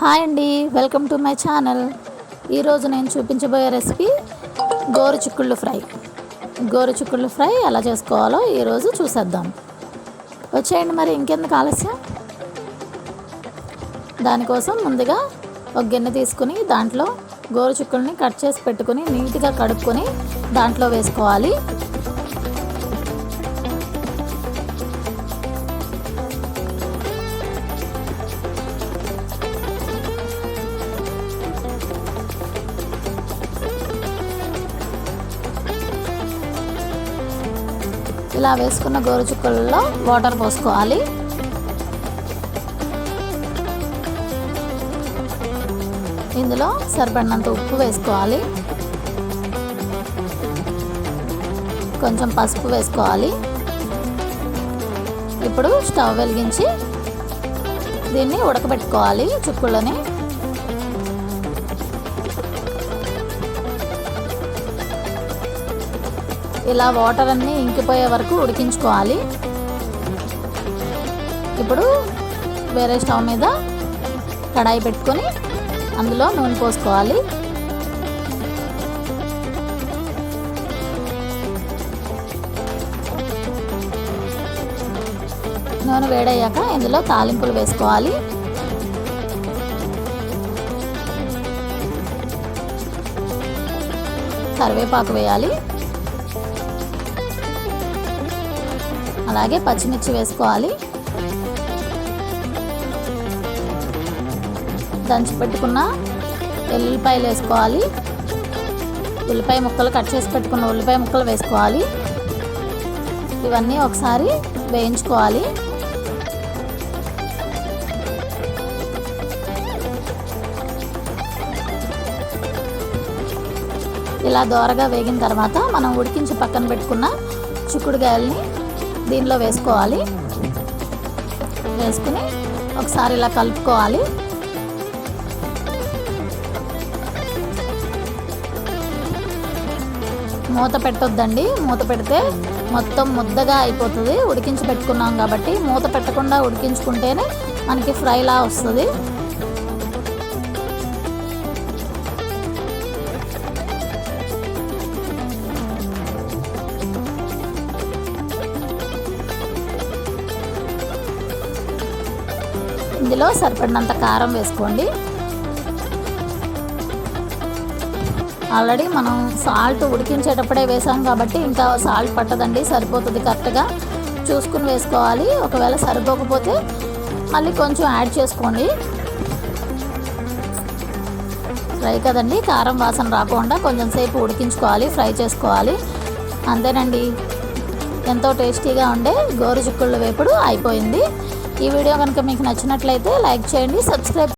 Hi అండి welcome to my channel. ఈరోజు నేను చూపించబోయే రెసిపీ గోరు చిక్కుళ్ళు ఫ్రై. గోరు చిక్కుళ్ళు ఫ్రై ఎలా చేసుకోవాలో ఈరోజు చూసేద్దాం. వచ్చేయండి మరి ఇంకెందుకు ఆలస్యం? దానికోసం ముందుగా ఒక గిన్నె తీసుకుని దాంట్లో గోరు చిక్కుల్ని కట్ చేసి పెట్టుకుని నీట్గా కడుక్కొని దాంట్లో వేసుకోవాలి. ఇలా వేసుకున్న గోరుచుక్కల్లో వాటర్ పోసుకోవాలి. ఇందులో సరిపడినంత ఉప్పు వేసుకోవాలి. కొంచెం పసుపు వేసుకోవాలి. ఇప్పుడు స్టవ్ వెలిగించి దీన్ని ఉడకబెట్టుకోవాలి చుక్కులని. ఇలా వాటర్ అన్నీ ఇంకిపోయే వరకు ఉడికించుకోవాలి. ఇప్పుడు వేరే స్టవ్ మీద కడాయి పెట్టుకొని అందులో నూనె పోసుకోవాలి. నూనె వేడయ్యాక ఇందులో తాలింపులు వేసుకోవాలి. కరివేపాకు వేయాలి. అలాగే పచ్చిమిర్చి వేసుకోవాలి. దంచి పెట్టుకున్న ఎల్లుల్లిపాయలు వేసుకోవాలి. ఉల్లిపాయ ముక్కలు కట్ చేసి పెట్టుకున్న ఉల్లిపాయ ముక్కలు వేసుకోవాలి. ఇవన్నీ ఒకసారి వేయించుకోవాలి. ఇలా దోరగా వేగిన తర్వాత మనం ఉడికించి పక్కన పెట్టుకున్న చిక్కుడుగాయల్ని దీనిలో వేసుకోవాలి. వేసుకుని ఒకసారి ఇలా కలుపుకోవాలి. మూత పెట్టొద్దండి. మూత పెడితే మొత్తం ముద్దగా అయిపోతుంది. ఉడికించి పెట్టుకున్నాం కాబట్టి మూత పెట్టకుండా ఉడికించుకుంటేనే మనకి ఫ్రైలా వస్తుంది. ఇందులో సరిపడినంత కారం వేసుకోండి. ఆల్రెడీ మనం సాల్ట్ ఉడికించేటప్పుడే వేసాం కాబట్టి ఇంకా సాల్ట్ పట్టదండి సరిపోతుంది కరెక్ట్గా. చూసుకుని వేసుకోవాలి. ఒకవేళ సరిపోకపోతే మళ్ళీ కొంచెం యాడ్ చేసుకోండి. ఫ్రై కదండి కారం వాసన రాకుండా కొంచెం సేపు ఉడికించుకోవాలి ఫ్రై చేసుకోవాలి. అంతేనండి. ఎంతో టేస్టీగా ఉండే గోరుచిక్కుళ్ళు వేపుడు అయిపోయింది. ఈ వీడియో కనుక మీకు నచ్చినట్లయితే లైక్ చేయండి సబ్స్క్రైబ్